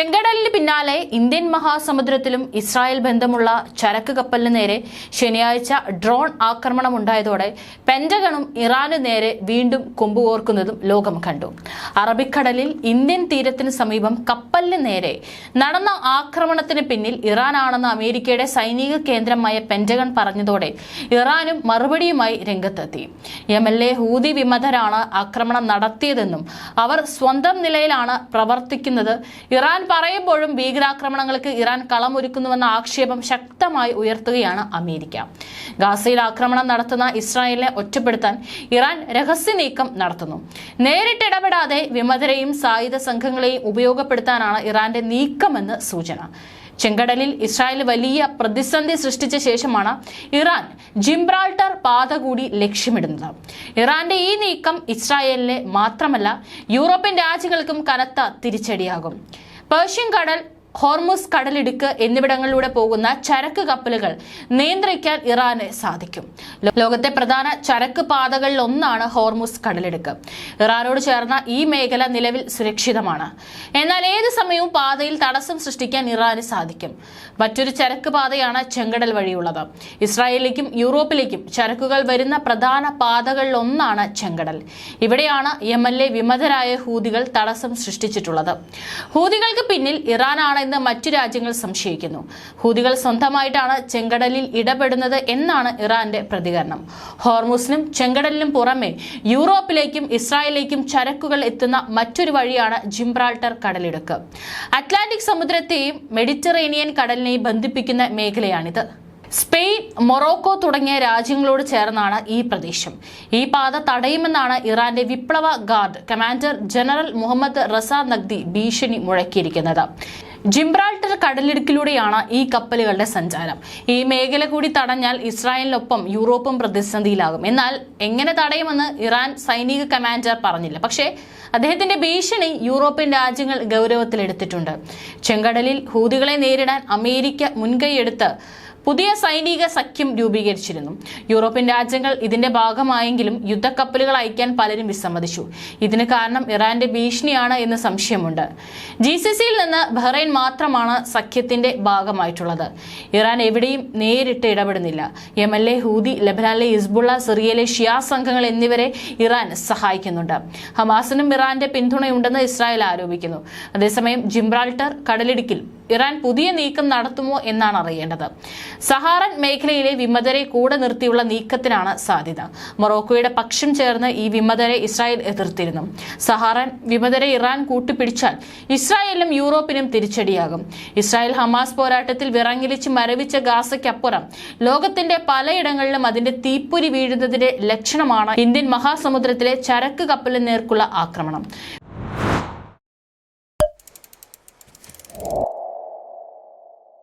ചെങ്കടലിന് പിന്നാലെ Indian മഹാസമുദ്രത്തിലും Israel ബന്ധമുള്ള ചരക്ക് കപ്പലിന് നേരെ ശനിയാഴ്ച ഡ്രോൺ ആക്രമണം ഉണ്ടായതോടെ പെന്റഗണും ഇറാനു നേരെ വീണ്ടും കൊമ്പുകോർക്കുന്നതും ലോകം കണ്ടു. അറബിക്കടലിൽ ഇന്ത്യൻ തീരത്തിന് സമീപം കപ്പലിന് നേരെ നടന്ന ആക്രമണത്തിന് പിന്നിൽ ഇറാനാണെന്ന് അമേരിക്കയുടെ സൈനിക കേന്ദ്രമായ പെന്റഗൺ പറഞ്ഞതോടെ ഇറാനും മറുപടിയുമായി രംഗത്തെത്തി. യമനിലെ ഹൂതി വിമതരാണ് ആക്രമണം നടത്തിയതെന്നും അവർ സ്വന്തം നിലയിലാണ് പ്രവർത്തിക്കുന്നത്. ഇറാൻ പറയുമ്പോഴും ഭീകരാക്രമണങ്ങൾക്ക് ഇറാൻ കളമൊരുക്കുന്നുവെന്ന ആക്ഷേപം ശക്തമായി ഉയർത്തുകയാണ് അമേരിക്ക. ഗാസയിൽ ആക്രമണം നടത്തുന്ന ഇസ്രായേലിനെ ഒറ്റപ്പെടുത്താൻ ഇറാൻ രഹസ്യ നീക്കം നടത്തുന്നു. നേരിട്ട് ഇടപെടാതെ വിമതരെയും സായുധ സംഘങ്ങളെയും ഉപയോഗപ്പെടുത്താനാണ് ഇറാന്റെ നീക്കമെന്ന് സൂചന. ചെങ്കടലിൽ ഇസ്രായേൽ വലിയ പ്രതിസന്ധി സൃഷ്ടിച്ച ശേഷമാണ് ഇറാൻ ജിംബ്രാൾട്ടർ പാത കൂടി ലക്ഷ്യമിടുന്നത്. ഇറാന്റെ ഈ നീക്കം ഇസ്രായേലിനെ മാത്രമല്ല യൂറോപ്യൻ രാജ്യങ്ങൾക്കും കനത്ത തിരിച്ചടിയാകും. പേർഷ്യൻ കടൽ ഹോർമുസ് കടലിടുക്ക് എന്നിവിടങ്ങളിലൂടെ പോകുന്ന ചരക്ക് കപ്പലുകൾ നിയന്ത്രിക്കാൻ ഇറാന് സാധിക്കും. ലോകത്തെ പ്രധാന ചരക്ക് പാതകളിൽ ഒന്നാണ് ഹോർമുസ് കടലിടുക്ക്. ഇറാനോട് ചേർന്ന ഈ മേഖല നിലവിൽ സുരക്ഷിതമാണ്. എന്നാൽ ഏത് സമയവും പാതയിൽ തടസ്സം സൃഷ്ടിക്കാൻ ഇറാന് സാധിക്കും. മറ്റൊരു ചരക്ക് പാതയാണ് ചെങ്കടൽ വഴിയുള്ളത്. ഇസ്രായേലിലേക്കും യൂറോപ്പിലേക്കും ചരക്കുകൾ വരുന്ന പ്രധാന പാതകളിൽ ഒന്നാണ് ചെങ്കടൽ. ഇവിടെയാണ് എം എൽ എ വിമതരായ ഹൂതികൾ തടസ്സം സൃഷ്ടിച്ചിട്ടുള്ളത്. ഹൂതികൾക്ക് പിന്നിൽ ഇറാനാണെന്ന് മറ്റു രാജ്യങ്ങൾ സംശയിക്കുന്നു. ഹൂതികൾ സ്വന്തമായിട്ടാണ് ചെങ്കടലിൽ ഇടപെടുന്നത് എന്നാണ് ഇറാന്റെ പ്രതികരണം. ഹോർമുസിനും ചെങ്കടലിനും പുറമെ യൂറോപ്പിലേക്കും ഇസ്രായേലിലേക്കും ചരക്കുകൾ എത്തുന്ന മറ്റൊരു വഴിയാണ് ജിംബ്രാൾട്ടർ കടലിടുക്ക്. അറ്റ്ലാന്റിക് സമുദ്രത്തെയും മെഡിറ്ററേനിയൻ കടലിനെയും ബന്ധിപ്പിക്കുന്ന മേഖലയാണിത്. സ്പെയിൻ മൊറോക്കോ തുടങ്ങിയ രാജ്യങ്ങളോട് ചേർന്നാണ് ഈ പ്രദേശം. ഈ പാത തടയുമെന്നാണ് ഇറാന്റെ വിപ്ലവ guard commander general Mohammad Reza Naqdi ഭീഷണി മുഴക്കിയിരിക്കുന്നത്. ജിംബ്രാൾട്ടർ കടലിടുക്കിലൂടെയാണ് ഈ കപ്പലുകളുടെ സഞ്ചാരം. ഈ മേഖല കൂടി തടഞ്ഞാൽ ഇസ്രായേലിനൊപ്പം യൂറോപ്പും പ്രതിസന്ധിയിലാകും. എന്നാൽ എങ്ങനെ തടയുമെന്ന് ഇറാൻ സൈനിക കമാൻഡർ പറഞ്ഞില്ല. പക്ഷേ അദ്ദേഹത്തിന്റെ ഭീഷണി യൂറോപ്യൻ രാജ്യങ്ങൾ ഗൗരവത്തിലെടുത്തിട്ടുണ്ട്. ചെങ്കടലിൽ ഹൂതികളെ നേരിടാൻ അമേരിക്ക മുൻകൈയെടുത്ത് പുതിയ സൈനിക സഖ്യം രൂപീകരിച്ചിരുന്നു. യൂറോപ്യൻ രാജ്യങ്ങൾ ഇതിന്റെ ഭാഗമായെങ്കിലും യുദ്ധക്കപ്പലുകൾ അയക്കാൻ പലരും വിസമ്മതിച്ചു. ഇതിന് കാരണം ഇറാന്റെ ഭീഷണിയാണ് എന്ന് സംശയമുണ്ട്. ജി സി സിയിൽ നിന്ന് ബഹ്റൈൻ മാത്രമാണ് സഖ്യത്തിന്റെ ഭാഗമായിട്ടുള്ളത്. ഇറാൻ എവിടെയും നേരിട്ട് ഇടപെടുന്നില്ല. യമനിലെ ഹൂദി ലബനാനിലെ ഹിസ്ബുള്ള സിറിയയിലെ ഷിയാ സംഘങ്ങൾ എന്നിവരെ ഇറാൻ സഹായിക്കുന്നുണ്ട്. ഹമാസിനും ഇറാന്റെ പിന്തുണയുണ്ടെന്ന് ഇസ്രായേൽ ആരോപിക്കുന്നു. അതേസമയം ജിംബ്രാൾട്ടർ കടലിടുക്കിൽ ഇറാൻ പുതിയ നീക്കം നടത്തുമോ എന്നാണ് അറിയേണ്ടത്. സഹാറൻ മേഖലയിലെ വിമതരെ കൂടെ നിർത്തിയുള്ള നീക്കത്തിനാണ് സാധ്യത. മൊറോക്കോയുടെ പക്ഷം ചേർന്ന് ഈ വിമതരെ ഇസ്രായേൽ എതിർത്തിരുന്നു. സഹാറൻ വിമതരെ ഇറാൻ കൂട്ടിപ്പിടിച്ചാൽ ഇസ്രായേലിനും യൂറോപ്പിനും തിരിച്ചടിയാകും. ഇസ്രായേൽ ഹമാസ് പോരാട്ടത്തിൽ വിറങ്ങിലിച്ച് മരവിച്ച ഗാസയ്ക്കപ്പുറം ലോകത്തിന്റെ പലയിടങ്ങളിലും അതിന്റെ തീപ്പൊരി വീഴുന്നതിന്റെ ലക്ഷണമാണ് ഇന്ത്യൻ മഹാസമുദ്രത്തിലെ ചരക്ക് കപ്പലിന് നേർക്കുള്ള ആക്രമണം.